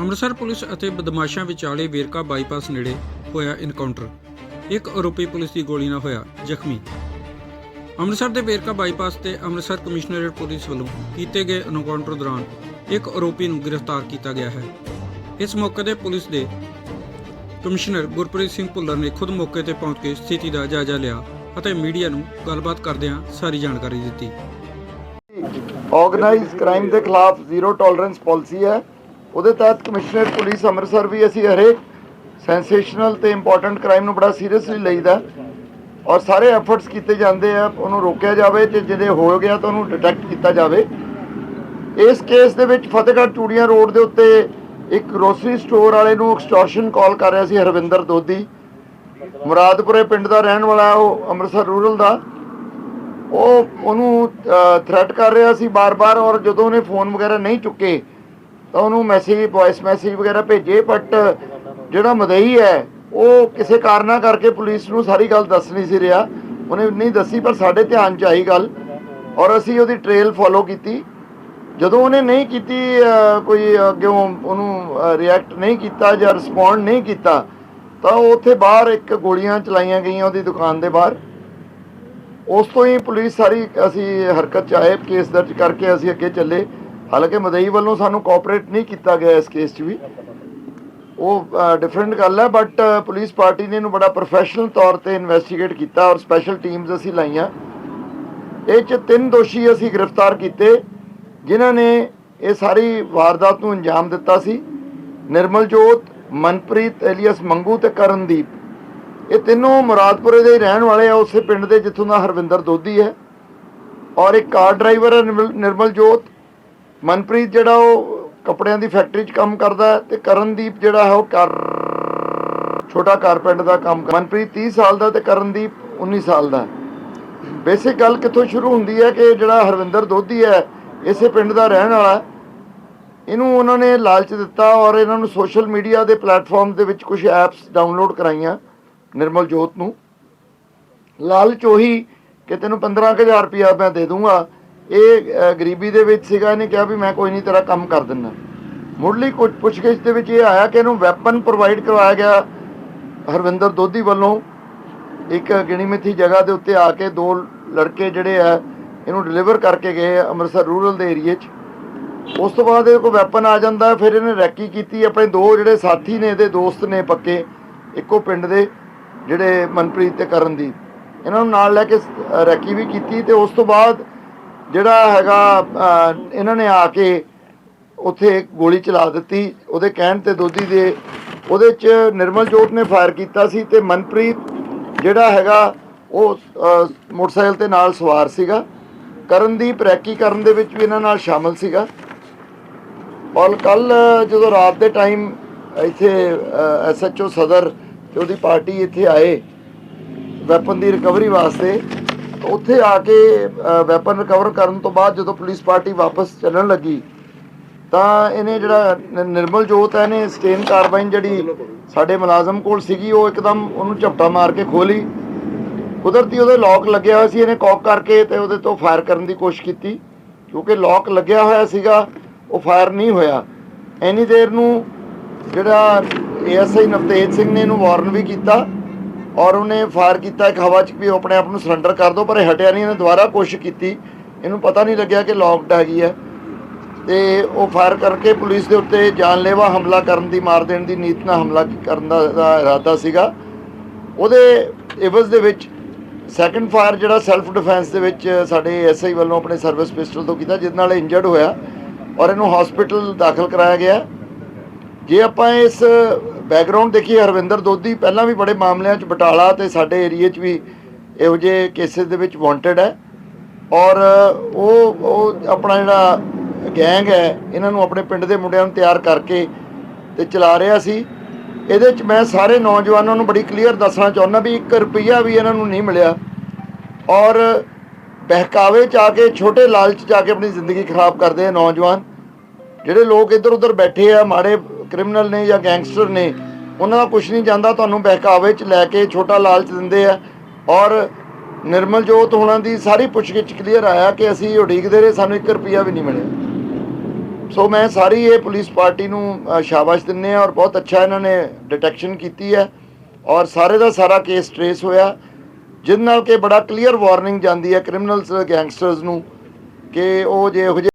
Amritsar police ਅਤੇ ਬਦਮਾਸ਼ਾਂ ਵਿਚਾਲੇ Verka bypass ਨੇੜੇ ਹੋਇਆ ਇਨਕਾਊਂਟਰ ਇੱਕ ਆਰੋਪੀ ਪੁਲਿਸ ਦੀ ਗੋਲੀ ਨਾਲ ਹੋਇਆ ਜ਼ਖਮੀ। ਅੰਮ੍ਰਿਤਸਰ ਦੇ ਵੇਰਕਾ ਬਾਈਪਾਸ ਤੇ ਅੰਮ੍ਰਿਤਸਰ ਕਮਿਸ਼ਨਰੇਟ ਪੁਲਿਸ ਵੱਲੋਂ ਕੀਤੇ ਗਏ ਇਨਕਾਊਂਟਰ ਦੌਰਾਨ ਇੱਕ ਆਰੋਪੀ ਨੂੰ ਗ੍ਰਿਫਤਾਰ ਕੀਤਾ ਗਿਆ ਹੈ। ਇਸ ਮੌਕੇ ਤੇ ਪੁਲਿਸ ਦੇ ਕਮਿਸ਼ਨਰ ਗੁਰਪ੍ਰੀਤ ਸਿੰਘ ਭੁੱਲਰ ਨੇ ਖੁਦ ਮੌਕੇ ਤੇ ਪਹੁੰਚ ਕੇ ਸਥਿਤੀ ਦਾ ਜਾਇਜ਼ਾ ਲਿਆ ਅਤੇ ਮੀਡੀਆ ਨੂੰ ਗੱਲਬਾਤ ਕਰਦਿਆਂ ਸਾਰੀ ਜਾਣਕਾਰੀ ਦਿੱਤੀ। ਆਰਗੇਨਾਈਜ਼ਡ ਕ੍ਰਾਈਮ ਦੇ ਖਿਲਾਫ ਜ਼ੀਰੋ ਟੋਲਰੈਂਸ ਪਾਲਿਸੀ ਹੈ। ਉਹਦੇ ਤਹਿਤ ਕਮਿਸ਼ਨਰ ਪੁਲਿਸ ਅੰਮ੍ਰਿਤਸਰ ਵੀ ਅਸੀਂ ਹਰੇਕ ਸੈਂਸੇਸ਼ਨਲ ਤੇ ਇੰਪੋਰਟੈਂਟ ਕ੍ਰਾਈਮ ਨੂੰ ਬੜਾ ਸੀਰੀਅਸਲੀ ਲਈਦਾ ਔਰ ਸਾਰੇ ਐਫਰਟਸ ਕੀਤੇ ਜਾਂਦੇ ਆ, ਉਹਨੂੰ ਰੋਕਿਆ ਜਾਵੇ ਤੇ ਜਿਹਦੇ ਹੋ ਗਿਆ ਤਾਂ ਉਹਨੂੰ ਡਿਟੈਕਟ ਕੀਤਾ ਜਾਵੇ। ਇਸ ਕੇਸ ਦੇ ਵਿੱਚ ਫਤਿਹਗੜ੍ਹ ਚੂੜੀਆਂ ਰੋਡ ਦੇ ਉੱਤੇ ਇੱਕ ਗਰੋਸਰੀ ਸਟੋਰ ਵਾਲੇ ਨੂੰ ਐਕਸਟੋਰਸ਼ਨ ਕਾਲ ਕਰ ਰਿਹਾ ਸੀ ਹਰਵਿੰਦਰ ਦੋਦੀ ਮੁਰਾਦਪੁਰੇ ਪਿੰਡ ਦਾ ਰਹਿਣ ਵਾਲਾ ਉਹ ਅੰਮ੍ਰਿਤਸਰ ਰੂਰਲ ਦਾ। ਉਹ ਉਹਨੂੰ ਥ੍ਰੈਟ ਕਰ ਰਿਹਾ ਸੀ ਬਾਰ-ਬਾਰ ਔਰ ਜਦੋਂ ਉਹਨੇ ਫੋਨ ਵਗੈਰਾ ਨਹੀਂ ਚੁੱਕੇ ਤਾਂ ਉਹਨੂੰ ਮੈਸੇਜ ਵੌਇਸ ਮੈਸੇਜ ਵਗੈਰਾ ਭੇਜੇ ਬਟ ਜਿਹੜਾ ਮਦਈ ਹੈ, ਉਹ ਕਿਸੇ ਕਾਰਨਾ ਕਰਕੇ ਪੁਲਿਸ ਨੂੰ ਸਾਰੀ ਗੱਲ ਦੱਸ ਨਹੀਂ ਸੀ ਰਿਹਾ। ਉਹਨੇ ਨਹੀਂ ਦੱਸੀ, ਪਰ ਸਾਡੇ ਧਿਆਨ 'ਚ ਆਈ ਗੱਲ। ਔਰ ਅਸੀਂ ਉਹਦੀ ਟ੍ਰੇਲ ਫੋਲੋ ਕੀਤੀ। ਜਦੋਂ ਉਹਨੇ ਨਹੀਂ ਕੀਤੀ ਕੋਈ ਅੱਗਿਓਂ ਉਹਨੂੰ ਰਿਐਕਟ ਨਹੀਂ ਕੀਤਾ ਜਾਂ ਰਿਸਪੌਂਡ ਨਹੀਂ ਕੀਤਾ, ਤਾਂ ਉੱਥੇ ਬਾਹਰ ਇੱਕ ਗੋਲੀਆਂ ਚਲਾਈਆਂ ਗਈਆਂ ਉਹਦੀ ਦੁਕਾਨ ਦੇ ਬਾਹਰ। ਉਸ ਤੋਂ ਹੀ ਪੁਲਿਸ ਸਾਰੀ ਅਸੀਂ ਹਰਕਤ ਚ ਆਏ ਕੇਸ ਦਰਜ ਕਰਕੇ ਅਸੀਂ ਅੱਗੇ ਚੱਲੇ। ਹਾਲਾਂਕਿ ਮਦਈ ਵੱਲੋਂ ਸਾਨੂੰ ਕੋਆਪਰੇਟ ਨਹੀਂ ਕੀਤਾ ਗਿਆ ਇਸ ਕੇਸ 'ਚ ਵੀ। ਉਹ ਡਿਫਰੈਂਟ ਗੱਲ ਹੈ ਬਟ ਪੁਲਿਸ ਪਾਰਟੀ ਨੇ ਇਹਨੂੰ ਬੜਾ ਪ੍ਰੋਫੈਸ਼ਨਲ ਤੌਰ ਤੇ ਇਨਵੈਸਟੀਗੇਟ ਕੀਤਾ ਔਰ ਸਪੈਸ਼ਲ ਟੀਮਸ ਅਸੀਂ ਲਾਈਆਂ। ਇਹ ਚ ਤਿੰਨ ਦੋਸ਼ੀ ਅਸੀਂ ਗ੍ਰਿਫਤਾਰ ਕੀਤੇ, ਜਿਨ੍ਹਾਂ ਨੇ ਇਹ ਸਾਰੀ ਵਾਰਦਾਤ ਨੂੰ ਅੰਜਾਮ ਦਿੱਤਾ ਸੀ। ਨਿਰਮਲਜੋਤ, ਮਨਪ੍ਰੀਤ, ਐਲੀਅਸ ਮੰਗੂ ਤੇ ਕਰਨਦੀਪ। ਇਹ ਤਿੰਨੋਂ ਮੁਰਾਦਪੁਰੇ ਦੇ ਹੀ ਰਹਿਣ ਵਾਲੇ ਆ, ਉਸੇ ਪਿੰਡ ਦੇ, ਜਿੱਥੋਂ ਦਾ ਹਰਵਿੰਦਰ ਦੋਧੀ ਹੈ। ਔਰ ਇੱਕ ਕਾਰ ਡਰਾਈਵਰ ਹੈ ਨਿਰਮਲ- ਨਿਰਮਲਜੋਤ। ਮਨਪ੍ਰੀਤ ਜਿਹੜਾ ਉਹ ਕੱਪੜਿਆਂ ਦੀ ਫੈਕਟਰੀ 'ਚ ਕੰਮ ਕਰਦਾ ਹੈ ਤੇ ਕਰਨਦੀਪ ਜਿਹੜਾ ਹੈ ਉਹ ਕਰ ਛੋਟਾ ਕਾਰਪੈਂਟ ਦਾ ਕੰਮ ਮਨਪ੍ਰੀਤ 30 ਸਾਲ ਦਾ ਤੇ ਕਰਨਦੀਪ 19 ਸਾਲ ਦਾ। ਬੇਸਿਕ ਗੱਲ ਕਿੱਥੋਂ ਸ਼ੁਰੂ ਹੁੰਦੀ ਹੈ ਕਿ ਜਿਹੜਾ ਹਰਵਿੰਦਰ ਦੋਧੀ ਹੈ, ਇਸੇ ਪਿੰਡ ਦਾ ਰਹਿਣ ਵਾਲਾ ਇਹਨੂੰ ਉਹਨਾਂ ਨੇ ਲਾਲਚ ਦਿੱਤਾ ਔਰ ਇਹਨਾਂ ਨੂੰ ਸੋਸ਼ਲ ਮੀਡੀਆ ਦੇ ਪਲੇਟਫਾਰਮ ਦੇ ਵਿੱਚ ਕੁਝ ਐਪਸ ਡਾਊਨਲੋਡ ਕਰਾਈਆਂ ਨਿਰਮਲ ਜੋਤ ਨੂੰ। ਲਾਲਚ ਉਹੀ ਕਿ ਤੈਨੂੰ 15000 ਰੁਪਇਆ ਮੈਂ ਦੇ ਦੂੰਗਾ ਇਹ ਗਰੀਬੀ ਦੇ ਵਿੱਚ ਸੀਗਾ, ਇਹਨੇ ਕਿਹਾ ਵੀ ਮੈਂ ਕੋਈ ਨਹੀਂ, ਤੇਰਾ ਕੰਮ ਕਰ ਦਿੰਦਾ। ਮੁੱਢਲੀ ਕੁਝ ਪੁੱਛਗਿੱਛ ਦੇ ਵਿੱਚ ਇਹ ਆਇਆ ਕਿ ਇਹਨੂੰ ਵੈਪਨ ਪ੍ਰੋਵਾਈਡ ਕਰਵਾਇਆ ਗਿਆ ਹਰਵਿੰਦਰ ਦੋਧੀ ਵੱਲੋਂ। ਇੱਕ ਗਿਣੀ ਮਿੱਥੀ ਜਗ੍ਹਾ ਦੇ ਉੱਤੇ ਆ ਕੇ ਦੋ ਲੜਕੇ ਜਿਹੜੇ ਆ, ਇਹਨੂੰ ਡਿਲੀਵਰ ਕਰਕੇ ਗਏ ਅੰਮ੍ਰਿਤਸਰ ਰੂਰਲ ਦੇ ਏਰੀਏ 'ਚ। ਉਸ ਤੋਂ ਬਾਅਦ ਇਹ ਕੋਈ ਵੈਪਨ ਆ ਜਾਂਦਾ, ਫਿਰ ਇਹਨੇ ਰੈਕੀ ਕੀਤੀ, ਆਪਣੇ ਦੋ ਜਿਹੜੇ ਸਾਥੀ ਨੇ, ਇਹਦੇ ਦੋਸਤ ਨੇ ਪੱਕੇ, ਇੱਕੋ ਪਿੰਡ ਦੇ, ਜਿਹੜੇ ਮਨਪ੍ਰੀਤ ਤੇ ਕਰਨਦੀਪ। ਇਹਨਾਂ ਨੂੰ ਨਾਲ ਲੈ ਕੇ ਰੈਕੀ ਵੀ ਕੀਤੀ ਤੇ ਉਸ ਤੋਂ ਬਾਅਦ ਜਿਹੜਾ ਹੈਗਾ ਇਹਨਾਂ ਨੇ ਆ ਕੇ ਉੱਥੇ ਗੋਲੀ ਚਲਾ ਦਿੱਤੀ। ਉਹਦੇ ਕਹਿਣ ਤੇ ਦੋਦੀ ਦੇ, ਉਹਦੇ ਚ ਨਿਰਮਲ ਜੋਤ ਨੇ ਫਾਇਰ ਕੀਤਾ ਸੀ ਤੇ ਮਨਪ੍ਰੀਤ ਜਿਹੜਾ ਹੈਗਾ, ਉਹ ਮੋਟਰਸਾਈਕਲ ਤੇ ਨਾਲ ਸਵਾਰ ਸੀਗਾ। ਕਰਨਦੀਪ ਰੈਕੀ ਕਰਨ ਦੇ ਵਿੱਚ ਵੀ ਇਹਨਾਂ ਨਾਲ ਸ਼ਾਮਲ ਸੀਗਾ। ਔਰ ਕੱਲ ਜਦੋਂ ਰਾਤ ਦੇ ਟਾਈਮ ਇੱਥੇ ਐਸਐਚਓ ਸਦਰ ਤੇ ਉਹਦੀ ਪਾਰਟੀ ਇੱਥੇ ਆਏ, ਵੈਪਨ ਦੀ ਰਿਕਵਰੀ ਵਾਸਤੇ ਉੱਥੇ ਆ ਕੇ ਵੈਪਨ ਰਿਕਵਰ ਕਰਨ ਤੋਂ ਬਾਅਦ ਜਦੋਂ ਪੁਲਿਸ ਪਾਰਟੀ ਵਾਪਸ ਚੱਲਣ ਲੱਗੀ, ਤਾਂ ਇਹਨੇ ਜਿਹੜਾ ਨਿਰਮਲ ਜੋਤ ਹੈ ਨੇ ਸਟੇਨ ਕਾਰਬਾਈਨ ਜਿਹੜੀ ਸਾਡੇ ਮੁਲਾਜ਼ਮ ਕੋਲ ਸੀਗੀ, ਉਹ ਇੱਕਦਮ ਉਹਨੂੰ ਝਪਟਾ ਮਾਰ ਕੇ ਖੋਲੀ ਕੁਦਰਤੀ ਉਹਦੇ ਲੋਕ ਲੱਗਿਆ ਹੋਇਆ ਸੀ, ਇਹਨੇ ਕੌਕ ਕਰਕੇ ਤੇ ਉਹਦੇ ਤੋਂ ਫਾਇਰ ਕਰਨ ਦੀ ਕੋਸ਼ਿਸ਼ ਕੀਤੀ। ਕਿਉਂਕਿ ਲੋਕ ਲੱਗਿਆ ਹੋਇਆ ਸੀਗਾ, ਉਹ ਫਾਇਰ ਨਹੀਂ ਹੋਇਆ। ਐਨੀ ਦੇਰ ਨੂੰ ਜਿਹੜਾ ਏਐਸਆਈ ਨਵਤੇਜ ਸਿੰਘ ਨੇ ਇਹਨੂੰ ਵਾਰਨ ਵੀ ਕੀਤਾ। ਔਰ ਉਹਨੇ ਫਾਇਰ ਕੀਤਾ, ਇੱਕ ਹਵਾ 'ਚ ਵੀ ਉਹ ਆਪਣੇ ਆਪ ਨੂੰ ਸਰੈਂਡਰ ਕਰ ਦੋ, ਪਰ ਇਹ ਹਟਿਆ ਨਹੀਂ, ਇਹਨੇ ਦੁਬਾਰਾ ਕੋਸ਼ਿਸ਼ ਕੀਤੀ। ਇਹਨੂੰ ਪਤਾ ਨਹੀਂ ਲੱਗਿਆ ਕਿ ਲੌਕਡ ਹੈਗੀ ਹੈ। ਤੇ ਉਹ ਫਾਇਰ ਕਰਕੇ ਪੁਲਿਸ ਦੇ ਉੱਤੇ ਜਾਨਲੇਵਾ ਹਮਲਾ ਕਰਨ ਦੀ, ਮਾਰ ਦੇਣ ਦੀ ਨੀਤ ਨਾਲ ਹਮਲਾ ਕਰਨ ਦਾ ਇਰਾਦਾ ਸੀਗਾ। ਉਹਦੇ ਇਵਜ਼ ਦੇ ਵਿੱਚ ਸੈਕੰਡ ਫਾਇਰ ਜਿਹੜਾ ਸੈਲਫ ਡਿਫੈਂਸ ਦੇ ਵਿੱਚ ਸਾਡੇ ਐਸਆਈ ਵੱਲੋਂ ਆਪਣੇ ਸਰਵਿਸ ਪਿਸਟਲ ਤੋਂ ਕੀਤਾ ਜਿਸ ਨਾਲ ਇੰਜਰਡ ਹੋਇਆ। ਔਰ ਇਹਨੂੰ ਹਸਪੀਟਲ ਦਾਖਲ ਕਰਾਇਆ ਗਿਆ। ਜੇ ਆਪਾਂ ਇਸ ਬੈਕਗ੍ਰਾਉਂਡ ਦੇਖੀਏ, ਹਰਵਿੰਦਰ ਦੋਦੀ ਪਹਿਲਾਂ ਵੀ ਬੜੇ ਮਾਮਲਿਆਂ 'ਚ ਬਟਾਲਾ ਤੇ ਸਾਡੇ ਏਰੀਏ 'ਚ ਵੀ ਇਹੋ ਜਿਹੇ ਕੇਸਿਸ ਦੇ ਵਿੱਚ ਵਾਂਟਡ ਹੈ। ਔਰ ਉਹ ਉਹ ਆਪਣਾ ਜਿਹੜਾ ਗੈਂਗ ਹੈ, ਇਹਨਾਂ ਨੂੰ ਆਪਣੇ ਪਿੰਡ ਦੇ ਮੁੰਡਿਆਂ ਨੂੰ ਤਿਆਰ ਕਰਕੇ ਤੇ ਚਲਾ ਰਿਹਾ ਸੀ। ਇਹਦੇ 'ਚ ਮੈਂ ਸਾਰੇ ਨੌਜਵਾਨਾਂ ਨੂੰ ਬੜੀ ਕਲੀਅਰ ਦੱਸਣਾ ਚਾਹੁੰਦਾ ਵੀ 1 ਰੁਪਈਆ ਵੀ ਇਹਨਾਂ ਨੂੰ ਨਹੀਂ ਮਿਲਿਆ। ਔਰ ਬਹਿਕਾਵੇ ਚ ਆ ਕੇ, ਛੋਟੇ ਲਾਲਚ ਚ ਆ ਕੇ ਆਪਣੀ ਜ਼ਿੰਦਗੀ ਖਰਾਬ ਕਰਦੇ ਆ ਨੌਜਵਾਨ। ਜਿਹੜੇ ਲੋਕ ਇੱਧਰ ਉੱਧਰ ਬੈਠੇ ਆ, ਮਾੜੇ ਕ੍ਰਿਮੀਨਲ ਨੇ ਜਾਂ ਗੈਂਗਸਟਰ ਨੇ, ਉਹਨਾਂ ਦਾ ਕੁਝ ਨਹੀਂ ਜਾਂਦਾ, ਤੁਹਾਨੂੰ ਬਹਿਕਾਵੇ ਚ ਲੈ ਕੇ ਛੋਟਾ ਲਾਲਚ ਦਿੰਦੇ ਆ। ਔਰ ਨਿਰਮਲ ਜੋਤ ਹੋਣਾ ਦੀ ਸਾਰੀ ਪੁੱਛਗਿੱਛ ਕਲੀਅਰ ਆਇਆ ਕਿ ਅਸੀਂ ਉਡੀਕਦੇ ਰਹੇ, ਸਾਨੂੰ 1 ਰੁਪਿਆ ਵੀ ਨਹੀਂ ਮਿਲਿਆ। ਸੋ ਮੈਂ ਸਾਰੀ ਇਹ ਪੁਲਿਸ ਪਾਰਟੀ ਨੂੰ ਸ਼ਾਬਾਸ਼ ਦਿੰਨੇ ਆ ਔਰ ਬਹੁਤ ਅੱਛਾ ਇਹਨਾਂ ਨੇ ਡਿਟੈਕਸ਼ਨ ਕੀਤੀ ਹੈ। ਔਰ ਸਾਰੇ ਦਾ ਸਾਰਾ ਕੇਸ ਟ੍ਰੇਸ ਹੋਇਆ ਜਿਹਦੇ ਨਾਲ ਕਿ ਬੜਾ ਕਲੀਅਰ ਵਾਰਨਿੰਗ ਜਾਂਦੀ ਹੈ ਕ੍ਰਿਮੀਨਲਸ, ਗੈਂਗਸਟਰਸ ਨੂੰ ਕਿ ਉਹ ਜੇ ਜਿਹੇ